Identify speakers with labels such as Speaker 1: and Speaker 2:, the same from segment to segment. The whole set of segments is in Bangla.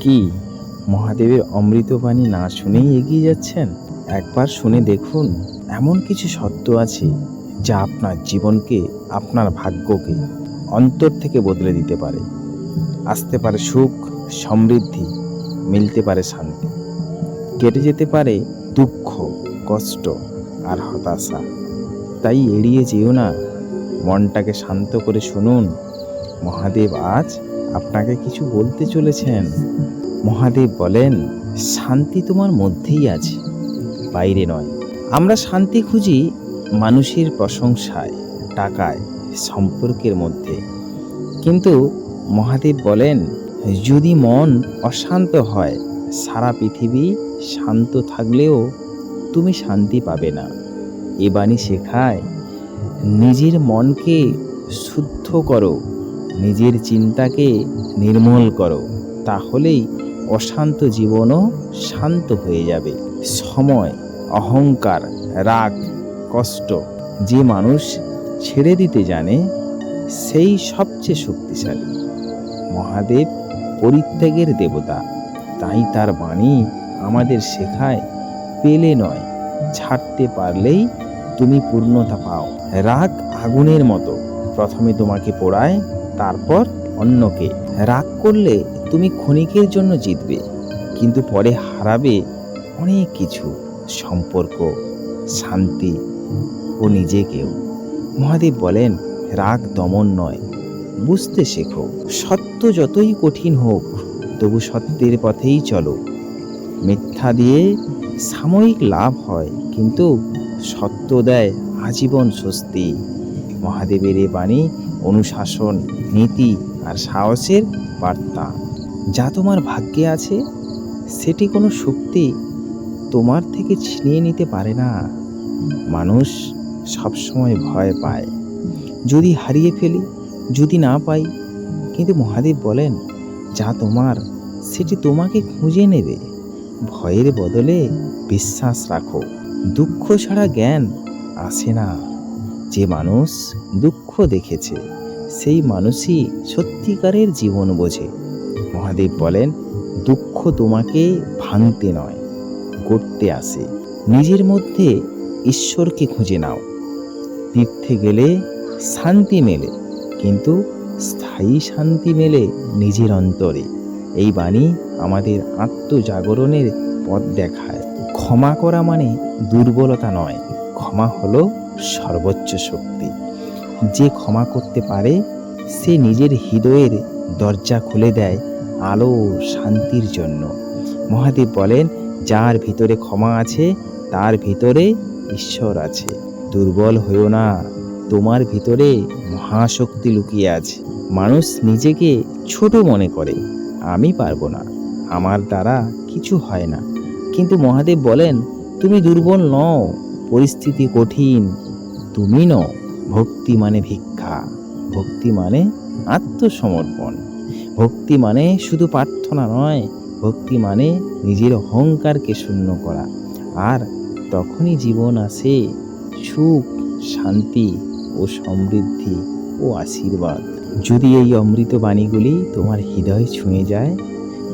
Speaker 1: কি? মহাদেবের অমৃতবাণী না শুনেই এগিয়ে যাচ্ছেন? একবার শুনে দেখুন, এমন কিছু সত্য আছে যা আপনার জীবনকে, আপনার ভাগ্যকে অন্তর থেকে বদলে দিতে পারে। আসতে পারে সুখ, সমৃদ্ধি, মিলতে পারে শান্তি। কেটে যেতে পারে দুঃখ, কষ্ট আর হতাশা। তাই এড়িয়ে যেও না। মনটাকে শান্ত করে শুনুন। মহাদেব আজ আপনাকে কিছু বলতে চলেছেন? মহাদেব বলেন, শান্তি তোমার মধ্যেই আছে, বাইরে নয়। আমরা শান্তি খুঁজি মানুষের প্রশংসায়, টাকায়, সম্পর্কের মধ্যে। কিন্তু মহাদেব বলেন, যদি মন অশান্ত হয়, সারা পৃথিবী শান্ত থাকলেও তুমি শান্তি পাবে না। এ বাণী শেখায়, নিজের মনকে শুদ্ধ করো। নিজের চিন্তাকে নির্মল করো, তাহলেই অশান্ত জীবনও শান্ত হয়ে যাবে। সময়, অহংকার, রাগ, কষ্ট যে মানুষ ছেড়ে দিতে জানে, সেই সবচেয়ে শক্তিশালী। মহাদেব পরিত্যাগের দেবতা, তাই তার বাণী আমাদের শেখায়, পেলে নয়, ছাড়তে পারলেই তুমি পূর্ণতা পাও। রাগ আগুনের মতো, প্রথমে তোমাকে পোড়ায় তারপর অন্যকে। রাগ করলে তুমি ক্ষণিকের জন্য জিতবে, কিন্তু পরে হারাবে অনেক কিছু, সম্পর্ক, শান্তি ও নিজেকেও। মহাদেব বলেন, রাগ দমন নয়, বুঝতে শেখো। সত্য যতই কঠিন হোক, তবু সত্যের পথেই চলো। মিথ্যা দিয়ে সাময়িক লাভ হয়, কিন্তু সত্য দেয় আজীবন স্বস্তি। মহাদেবের এ বাণী অনুশাসন, নীতি আর সাহসের বার্তা। যা তোমার ভাগ্যে আছে, সেটি কোনো শক্তি তোমার থেকে ছিনিয়ে নিতে পারে না। মানুষ সবসময় ভয় পায়। যদি হারিয়ে ফেলি, যদি না পাই, কিন্তু মহাদেব বলেন, যা তোমার, সেটি তোমাকে খুঁজে নেবে। ভয়ের বদলে বিশ্বাস রাখো। দুঃখ ছাড়া জ্ঞান আসে না। যে মানুষ দুঃখ দেখেছে, সেই মানুষই সত্যিকারের জীবন বোঝে। মহাদেব বলেন, দুঃখ তোমাকে ভাঙতে নয়, গড়তে আসে। নিজের মধ্যে ঈশ্বরকে খুঁজে নাও। তীর্থে গেলে শান্তি মেলে, কিন্তু স্থায়ী শান্তি মেলে নিজের অন্তরে। এই বাণী আমাদের আত্মজাগরণের পথ দেখায়। ক্ষমা করা মানে দুর্বলতা নয়, ক্ষমা হলো সর্বোচ্চ শক্তি। যে ক্ষমা করতে পারে, সে নিজের হৃদয়ের দরজা খুলে দেয় আলো শান্তির জন্য। মহাদেব বলেন, যার ভিতরে ক্ষমা আছে, তার ভিতরে ঈশ্বর আছে। দুর্বল হইও না, তোমার ভিতরে মহাশক্তি লুকিয়ে আছে। মানুষ নিজেকে ছোট মনে করে, আমি পারব না, আমার দ্বারা কিছু হয় না। কিন্তু মহাদেব বলেন, তুমি দুর্বল নও, পরিস্থিতি কঠিন তুমি নও। ভক্তি মানে ভিক্ষা, ভক্তি মানে আত্মসমর্পণ। ভক্তি মানে শুধু প্রার্থনা নয়, ভক্তি মানে নিজের অহংকারকে শূন্য করা। আর তখনই জীবন আসে সুখ, শান্তি ও সমৃদ্ধি ও আশীর্বাদ। যদি এই অমৃত বাণীগুলি তোমার হৃদয় ছুঁয়ে যায়,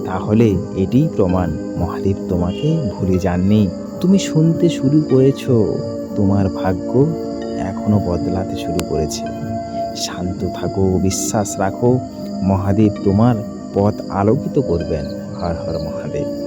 Speaker 1: তাহলে এটিই প্রমাণ মহাদেব তোমাকে ভুলে যাননি। তুমি শুনতে শুরু করেছ, তোমার ভাগ্য এখনও বদলাতে শুরু করেছে। শান্ত থাকো, বিশ্বাস রাখো, মহাদেব তোমার পথ আলোকিত করবেন। হর হর মহাদেব।